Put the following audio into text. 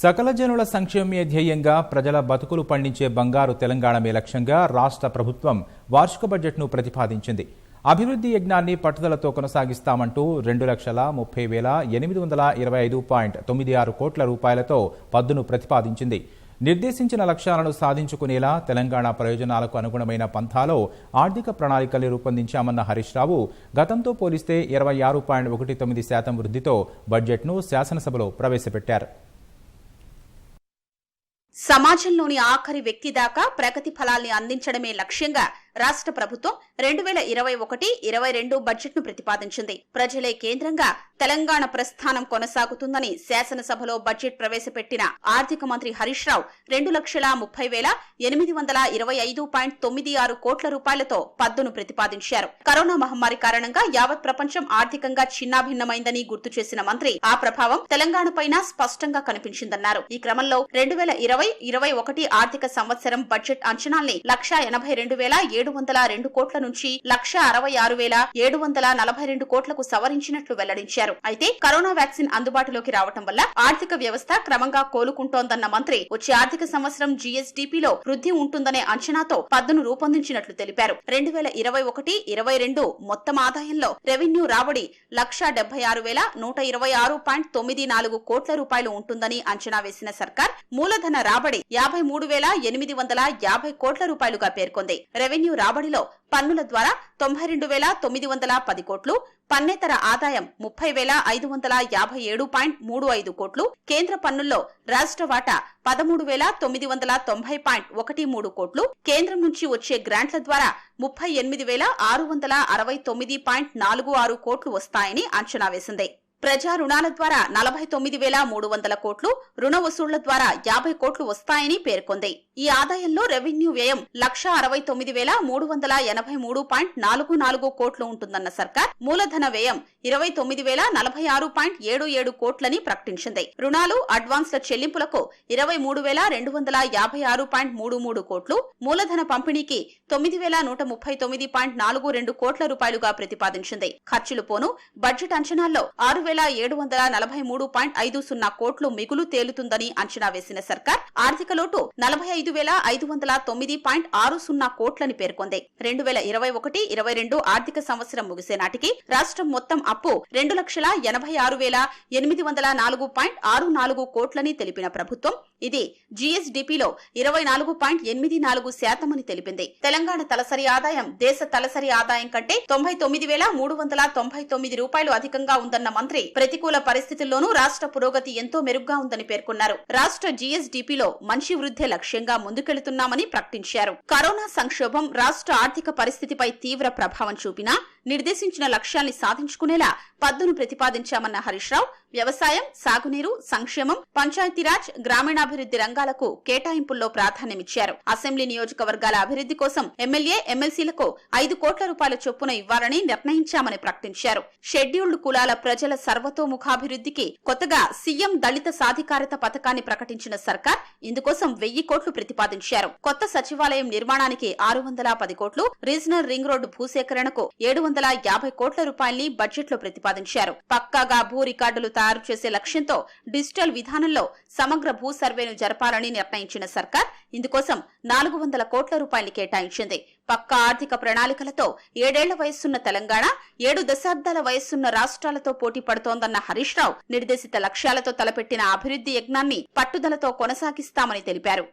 సకల జనుల సంక్షేమే ధ్యేయంగా ప్రజల బతుకులు పండించే బంగారు తెలంగాణమే లక్ష్యంగా రాష్ట్ర ప్రభుత్వం వార్షిక బడ్జెట్ను ప్రతిపాదించింది. అభివృద్ధి యజ్ఞాన్ని పట్టుదలతో కొనసాగిస్తామంటూ రెండు లక్షల ముప్పై వేల ఎనిమిది వందల ఇరవై ఐదు పాయింట్ తొమ్మిది ఆరు కోట్ల రూపాయలతో పద్దును ప్రతిపాదించింది. నిర్దేశించిన లక్ష్యాలను సాధించుకునేలా తెలంగాణ ప్రయోజనాలకు అనుగుణమైన పంథాలో ఆర్థిక ప్రణాళికలు రూపొందించామన్న హరీష్ రావు గతంతో పోలిస్తే ఇరవై ఆరు పాయింట్ ఒకటి తొమ్మిది శాతం వృద్ధితో బడ్జెట్ను శాసనసభలో ప్రవేశపెట్టారు. సమాజంలోని ఆఖరి వ్యక్తి దాకా ప్రగతి ఫలాల్ని అందించడమే లక్ష్యంగా రాష్ట్ర ప్రభుత్వం రెండు వేల ఇరవై ఒకటి ఇరవై రెండు బడ్జెట్ను ప్రతిపాదించింది. ప్రజలే కేంద్రంగా తెలంగాణ ప్రస్థానం కొనసాగుతుందని శాసనసభలో బడ్జెట్ ప్రవేశపెట్టిన ఆర్థిక మంత్రి హరీష్ రావు రెండు లక్షల ముప్పై వేల ఎనిమిది వందల ఇరవై ఐదు పాయింట్ తొమ్మిది ఆరు కోట్ల రూపాయలతో పద్దును ప్రతిపాదించారు. కరోనా మహమ్మారి కారణంగా యావత్ ప్రపంచం ఆర్థికంగా చిన్నాభిన్నమైందని గుర్తు చేసిన మంత్రి ఆ ప్రభావం తెలంగాణ పైన స్పష్టంగా కనిపించిందన్నారు. ఈ క్రమంలో రెండు వేల ఇరవై ఇరవై ఒకటి ఆర్థిక సంవత్సరం బడ్జెట్ అంచనాల్ని లక్షా ఎనభై రెండు వేల ఏడు ఏడు వందల రెండు కోట్ల నుంచి లక్ష అరవై ఆరు వేల ఏడు వందల నలభై రెండు కోట్లకు సవరించినట్లు వెల్లడించారు. అయితే కరోనా వ్యాక్సిన్ అందుబాటులోకి రావటం వల్ల ఆర్థిక వ్యవస్థ క్రమంగా కోలుకుంటోందన్న మంత్రి వచ్చే ఆర్థిక సంవత్సరం జీఎస్డీపీలో వృద్ధి ఉంటుందనే అంచనాతో పద్దును రూపొందించినట్లు తెలిపారు. రెండు వేల ఇరవై ఒకటి ఇరవై రెండు మొత్తం ఆదాయంలో రెవెన్యూ రాబడి లక్ష డెబ్బై ఆరు వేల నూట ఇరవై ఆరు పాయింట్ తొమ్మిది నాలుగు కోట్ల రూపాయలు ఉంటుందని అంచనా వేసిన సర్కార్ మూలధన రాబడి యాభై మూడు వేల ఎనిమిది వందల యాభై కోట్ల రూపాయలుగా పేర్కొంది. రెవెన్యూ రాబడిలో పన్నుల ద్వారా తొంభై రెండు వేల తొమ్మిది వందల పది కోట్లు పన్నేతర ఆదాయం ముప్పై వేల ఐదు వందల యాభై ఏడు పాయింట్ మూడు ఐదు కోట్లు కేంద్ర పన్నుల్లో రాష్ట్ర వాటా పదమూడు వేల తొమ్మిది వందల తొంభై పాయింట్ ఒకటి మూడు కోట్లు కేంద్రం నుంచి వచ్చే గ్రాంట్ల ద్వారా ముప్పై ఎనిమిది వేల ఆరు వందల అరవై తొమ్మిది పాయింట్ నాలుగు ఆరు కోట్లు వస్తాయని అంచనా వేసింది. ప్రజా రుణాల ద్వారా నలభై తొమ్మిది వేల మూడు వందల కోట్లు రుణ వసూళ్ళ ద్వారా యాభై కోట్లు వస్తాయని పేర్కొంది. ఈ ఆదాయంలో రెవెన్యూ వ్యయం లక్ష అరవై తొమ్మిది వేల మూడు వందల ఎనభై మూడు పాయింట్ నాలుగు నాలుగు కోట్లు ఉంటుందన్న సర్కార్ మూలధన వ్యయం ఇరవై తొమ్మిది వేల నలభై ఆరు పాయింట్ ఏడు ఏడు కోట్లని ప్రకటించింది. రుణాలు అడ్వాన్స్ల చెల్లింపులకు ఇరవై మూడు వేల రెండు వందల యాభై ఆరు పాయింట్ మూడు మూడు కోట్లు మూలధన పంపిణీకి తొమ్మిది వేల నూట ముప్పై తొమ్మిది పాయింట్ నాలుగు రెండు కోట్ల రూపాయలుగా ప్రతిపాదించింది. ఖర్చులు పోను బడ్జెట్ అంచనాల్లో ఆరు వేల ఏడు వందల నలభై మూడు పాయింట్ ఐదు సున్నా కోట్లు మిగులు తేలుతుందని అంచనా వేసిన సర్కార్ ఆర్థిక లోటు నలభై ఐదు వేల ఐదు వందల తొమ్మిది పాయింట్ ఆరు సున్నా కోట్లని పేర్కొంది. రెండు వేల ఇరవై ఒకటి ఇరవై రెండు ఆర్థిక సంవత్సరం ముగిసే నాటికి రాష్ట్రం మొత్తం అప్పు రెండు లక్షల ఎనభై ఆరు వేల ఎనిమిది వందల నాలుగు పాయింట్ ఆరు నాలుగు కోట్లని తెలిపిన ప్రభుత్వం ఇది జీఎస్డిపిలో ఇరవై నాలుగు పాయింట్ ఎనిమిది నాలుగు శాతమని తెలిపింది. తెలంగాణ తలసరి ఆదాయం దేశ తలసరి ఆదాయం కంటే తొంభై తొమ్మిది వేల మూడు వందల తొంభై తొమ్మిది రూపాయలు అధికంగా ఉందన్న మంత్రి ప్రతికూల పరిస్థితుల్లోనూ రాష్ట్ర పురోగతి ఎంతో మెరుగ్గా ఉందని పేర్కొన్నారు. రాష్ట్ర జీఎస్డిపిలో మనిషి వృద్ధి లక్ష్యంగా ముందుకెళుతున్నామని ప్రకటించారు. కరోనా సంక్షోభం రాష్ట్ర ఆర్థిక పరిస్థితిపై తీవ్ర ప్రభావం చూపినా నిర్దేశించిన లక్ష్యాల్ని సాధించుకునేలా పద్దును ప్రతిపాదించామన్న హరీష్ రావు వ్యవసాయం సాగునీరు సంక్షేమం పంచాయతీరాజ్ గ్రామీణాభివృద్ధి రంగాలకు కేటాయింపుల్లో ప్రాధాన్యమిచ్చారు. అసెంబ్లీ నియోజకవర్గాల అభివృద్ధి కోసం ఎమ్మెల్యే ఎమ్మెల్సీలకు ఐదు కోట్ల రూపాయల చొప్పున ఇవ్వాలని నిర్ణయించామని ప్రకటించారు. షెడ్యూల్డ్ కులాల ప్రజల సర్వతోముఖాభివృద్ధికి కొత్తగా సీఎం దళిత సాధికారత పథకాన్ని ప్రకటించిన సర్కార్ ఇందుకోసం వెయ్యి కోట్లు ప్రతిపాదించారు. కొత్త సచివాలయం నిర్మాణానికి ఆరు వందల పది కోట్లు రీజనల్ రింగ్ రోడ్డు భూసేకరణకు ఏడు వందల యాభై కోట్ల రూపాయల్ని బడ్జెట్లో ప్రతిపాదించారు. పక్కాగా భూ రికార్డులు తయారు చేసే లక్ష్యంతో డిజిటల్ విధానంలో సమగ్ర భూ సర్వేను జరపాలని నిర్ణయించిన సర్కార్ ఇందుకోసం నాలుగు వందల కోట్ల రూపాయలు కేటాయించింది. పక్కా ఆర్థిక ప్రణాళికలతో ఏడేళ్ళ వయస్సున్న తెలంగాణ ఏడు దశాబ్దాల వయస్సున్న రాష్ట్రాలతో పోటీ పడుతోందన్న హరీష్ రావు నిర్దేశిత లక్ష్యాలతో తలపెట్టిన అభివృద్ధి యజ్ఞాన్ని పట్టుదలతో కొనసాగిస్తామని తెలిపారు.